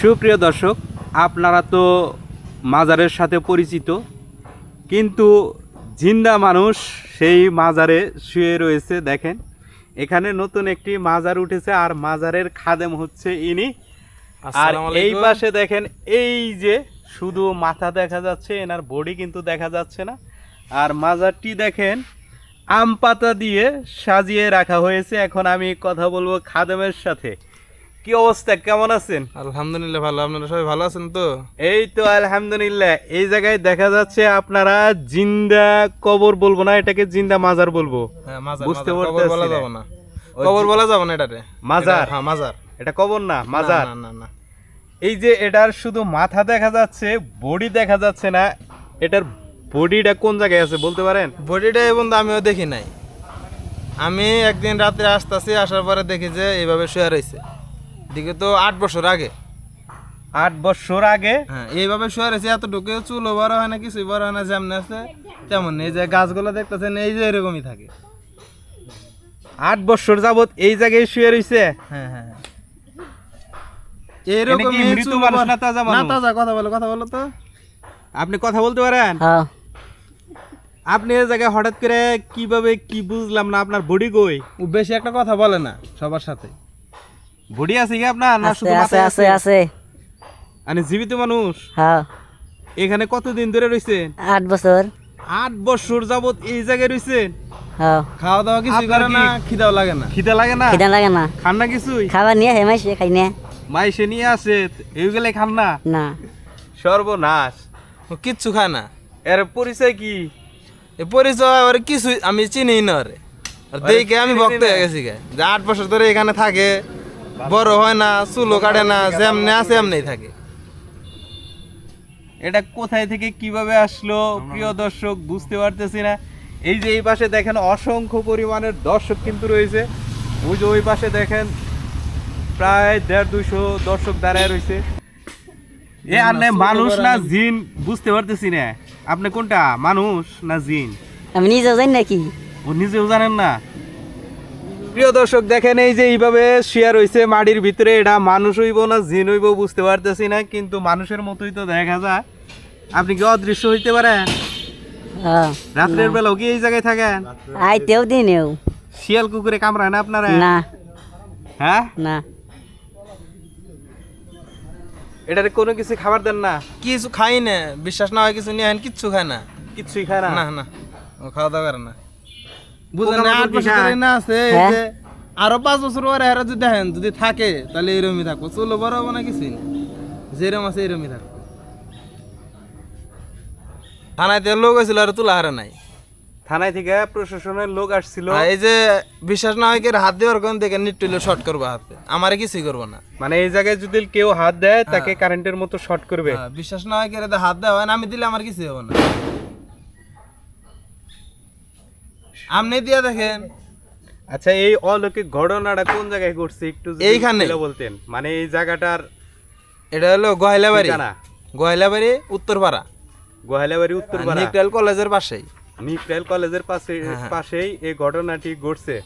সুপ্রিয় দর্শক আপনারা তো মাজারের সাথে পরিচিত কিন্তু জিন্দা মানুষ সেই মাজারে শুয়ে রয়েছে দেখেন। এখানে নতুন একটি মাজার উঠেছে আর মাজারের খাদেম হচ্ছে ইনি। আর এই পাশে দেখেন এই যে শুধু মাথা দেখা যাচ্ছে এনার বডি কিন্তু দেখা যাচ্ছে না। আর মাজারটি দেখেন আম পাতা দিয়ে সাজিয়ে রাখা হয়েছে। এখন আমি কথা বলব খাদেমের সাথে। কি অবস্থা? কেমন আছেন? আলহামদুলিল্লাহ ভালো। আপনারা সবাই ভালো আছেন তো? এই তো আলহামদুলিল্লাহ। এই জায়গায় দেখা যাচ্ছে আপনারা জিন্দা কবর বলব না এটাকে জিন্দা মাজার বলব। হ্যাঁ বুঝতে পারতেছি বলা যাবে না। কবর বলা যাবে না এটাতে। মাজার? হ্যাঁ মাজার। এটা কবর না মাজার। না না না। এই যে এটার শুধু মাথা দেখা যাচ্ছে বডি দেখা যাচ্ছে না এটার বডিটা কোন জায়গায় আছে বলতে পারেন? বডিটা এবং আমিও দেখি নাই। আমি একদিন রাত্রে আসতেছি আসার পরে দেখি যে এইভাবে শুয়ে রয়েছে। দিকে তো আট বছর আগে। আট বছর আগে? হ্যাঁ এইভাবে শুয়ে রয়েছে এতটুকু চুলও বড় হয় না কিছুই বড় হয় না যেমন আছে তেমন। এই যে গাছগুলো দেখতেছেন এই যে এরকমই থাকে। আট বছর যাবত এই জায়গায় শুয়ে রয়েছে? হ্যাঁ হ্যাঁ হ্যাঁ। মানুষ না তাজা না তাজা কথা বলো কথা বলো তো। আপনি কথা বলতে পারেন? হ্যাঁ। আপনি এই জায়গায় হঠাৎ করে কীভাবে কি বুঝলাম না আপনার বডি কই? ও বেশি একটা কথা বলে না সবার সাথে। বডি আছে কি আপনার না শুধু আছে আছে? আছে মানে জীবিত মানুষ? হ্যাঁ। এখানে কতদিন ধরে রয়েছেন আট বছর। আট বছর যাবত এই জায়গায় রয়েছেন হ্যাঁ। খাওয়া দাওয়া কিছু করে না? খিদাও লাগে না? খিদে লাগে না? খিদা লাগে না। খান না কিছুই? খাবার নিয়ে হেমাইছে খাই না মাইসে নিয়ে আসে এইগুলো খান না? না। সর্বনাশ। ও কিচ্ছু খায় না। এর পরিচয় কি? এ পরিচয় ওর কিছু আমি চিনি না ওরে। আর দেখে আমি ভক্ত হয়ে গেছি গে। যে আট বছর ধরে এখানে থাকে বড় হয় না চুলো কাটে না যেমনি আছে এমনি থাকে। এটা কোথায় থেকে কীভাবে আসলো? প্রিয় দর্শক বুঝতে পারতেছি না। এই যে এই পাশে দেখেন অসংখ্য পরিমাণের দর্শক কিন্তু রয়েছে। ওই যে ওই পাশে দেখেন প্রায় দেড় দুইশো দর্শক দাঁড়ায় রয়েছে। এ আপনি মানুষ না জিন বুঝতে পারতেছি না। আপনি কোনটা মানুষ না জিন? আমি নিজেও জানি নাকি ও নিজেও জানেন না? প্রিয় দর্শক দেখেন এই যে এইভাবে শেয়ার হয়েছে মাটির ভিতরে এটা মানুষ হইব না জিন হইব বুঝতে পারতেছি না কিন্তু মানুষের মতোই তো দেখা যায়। আপনি কি অদৃশ্য হইতে পারেন? হ্যাঁ। রাত্রের বেলাও কি এই জায়গায় থাকেন? আইতেও দিনেও শিয়াল কুকুরে কামড়ায় না আপনারা? না। হ্যাঁ? না। এটারে কোনো কিছু খাবার দেন না? কিছু খাই না বিশ্বাস না হয় কিছু নিয়ে কিচ্ছু খায় না। কিছুই খায় না। না না। ও খাওয়া দাওয়া করে না। বুঝলেন না আট কি বছর না আছে এই হ্যাঁ। যে আরও পাঁচ বছর পরে এরা যদি দেখেন যদি থাকে তাহলে এরমই থাকব। চুলো বড় হব না কিছুই না যেরম আছে এরমই থাকব। থানায় লোক হয়েছিল আর তুলা হারে নাই। থানায় থেকে প্রশাসনের লোক আসছিল। এই যে বিশ্বাস না হয় কি হাত দেওয়ার কোন থেকে নিট্টুলে শর্ট করব হাতে। আমারে কিছুই করব না। মানে এই জায়গায় যদি কেউ হাত দেয় তাকে কারেন্টের মতো শর্ট করবে। হ্যাঁ, বিশ্বাস না হয় হাত দেওয়া হয় না আমি দিলে আমার কিছুই হবে না। আপনি দিয়া দেখেন। আচ্ছা এই অলৌকিক ঘটনাটা কোন জায়গায় ঘটছে একটু এইখানে। বলতেন। মানে এই জায়গাটার এটা হলো গয়লাবাড়ি ঠিকানা? গয়লাবাড়ি উত্তরপাড়া। গোহালাবাড়ি উত্তরপাড়া। নিকটাল কলেজের পাশেই। নিকটাল কলেজের পাশে হ্যাঁ, হ্যাঁ। পাশেই এই ঘটনাটি ঘটছে।